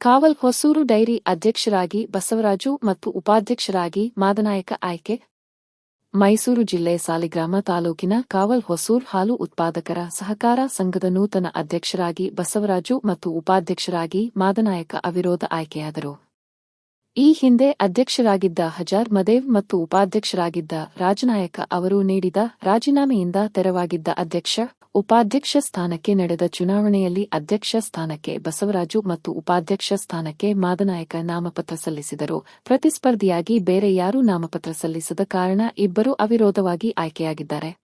ಕಾವಲ್ Hosur dairy ಅಧ್ಯಕ್ಷರಾಗಿ ಬಸವರಾಜು ಮತ್ತು ಉಪಾಧ್ಯಕ್ಷರಾಗಿ ಮಾದನಾಯಕ ಆಯ್ಕೆ. ಮೈಸೂರು ಜಿಲ್ಲೆ ಸಾಲಿಗ್ರಾಮ ತಾಲೂಕಿನ ಕಾವಲ್ ಹೊಸೂರ್ ಹಾಲು ಉತ್ಪಾದಕರ ಸಹಕಾರ ಸಂಘದ ನೂತನ ಅಧ್ಯಕ್ಷರಾಗಿ ಬಸವರಾಜು ಮತ್ತು ಉಪಾಧ್ಯಕ್ಷರಾಗಿ ಮಾದನಾಯಕ ಅವಿರೋಧ ಆಯ್ಕೆಯಾದರು. ಈ ಹಿಂದೆ ಅಧ್ಯಕ್ಷರಾಗಿದ್ದ ಹಜಾರ್ ಮದೇವ್ ಮತ್ತು ಉಪಾಧ್ಯಕ್ಷರಾಗಿದ್ದ ರಾಜನಾಯಕ ಅವರು ನೀಡಿದ ರಾಜೀನಾಮೆಯಿಂದ ತೆರವಾಗಿದ್ದ ಅಧ್ಯಕ್ಷ, ಉಪಾಧ್ಯಕ್ಷ ಸ್ಥಾನಕ್ಕೆ ನಡೆದ ಚುನಾವಣೆಯಲ್ಲಿ ಅಧ್ಯಕ್ಷ ಸ್ಥಾನಕ್ಕೆ ಬಸವರಾಜು ಮತ್ತು ಉಪಾಧ್ಯಕ್ಷ ಸ್ಥಾನಕ್ಕೆ ಮಾದನಾಯಕ ನಾಮಪತ್ರ ಸಲ್ಲಿಸಿದರು. ಪ್ರತಿಸ್ಪರ್ಧಿಯಾಗಿ ಬೇರೆ ಯಾರೂ ನಾಮಪತ್ರ ಸಲ್ಲಿಸದ ಕಾರಣ ಇಬ್ಬರು ಅವಿರೋಧವಾಗಿ ಆಯ್ಕೆಯಾಗಿದ್ದಾರೆ.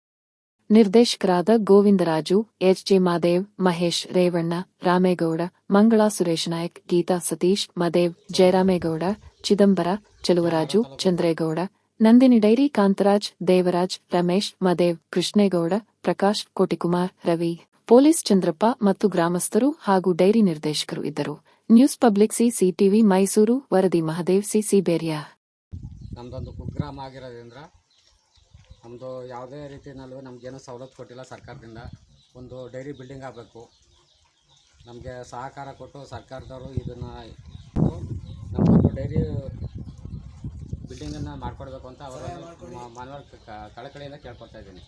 ನಿರ್ದೇಶಕರಾದ Govindaraju, H J Madev, Mahesh Revanna, Ramegowda, Mangala Suresh Nayak, Geetha Satish, Madev, Jayaramegowda, Chidambara, Cheluvaraju, Chandregowda, Nandini dairy, Kantharaj, Devaraj, Ramesh, Madev, Krishnegowda, Prakash, Kotikumar, Ravi. Police Chandrappa ಮತ್ತು ಗ್ರಾಮಸ್ಥರು ಹಾಗೂ ಡೈರಿ ನಿರ್ದೇಶಕರು ಇದ್ದರು. ನ್ಯೂಸ್ ಪಬ್ಲಿಕ್ ಸಿಸಿಟಿವಿ ಮೈಸೂರು, ವರದಿ Mahadev, CC ಬೇರಿಯಾ. ನಮ್ದೊಂದು ಕುಗ್ರಾಮ ಆಗಿರೋದ್ರಿಂದ ನಮ್ಮದು ಯಾವುದೇ ರೀತಿಯಲ್ಲೂ ನಮಗೇನು ಸವಲತ್ತು ಕೊಟ್ಟಿಲ್ಲ ಸರ್ಕಾರದಿಂದ. ಒಂದು ಡೈರಿ ಬಿಲ್ಡಿಂಗ್ ಆಗಬೇಕು. ನಮಗೆ ಸಹಕಾರ ಕೊಟ್ಟು ಸರ್ಕಾರದವರು ಇದನ್ನು ನಮ್ಮೊಂದು ಡೈರಿ ಬಿಲ್ಡಿಂಗನ್ನು ಮಾಡಿಕೊಡ್ಬೇಕು ಅಂತ ಅವರು ಮನವರ್ ಕಳಕಳಿಯಿಂದ ಕೇಳ್ಕೊಳ್ತಾ ಇದ್ದೀನಿ.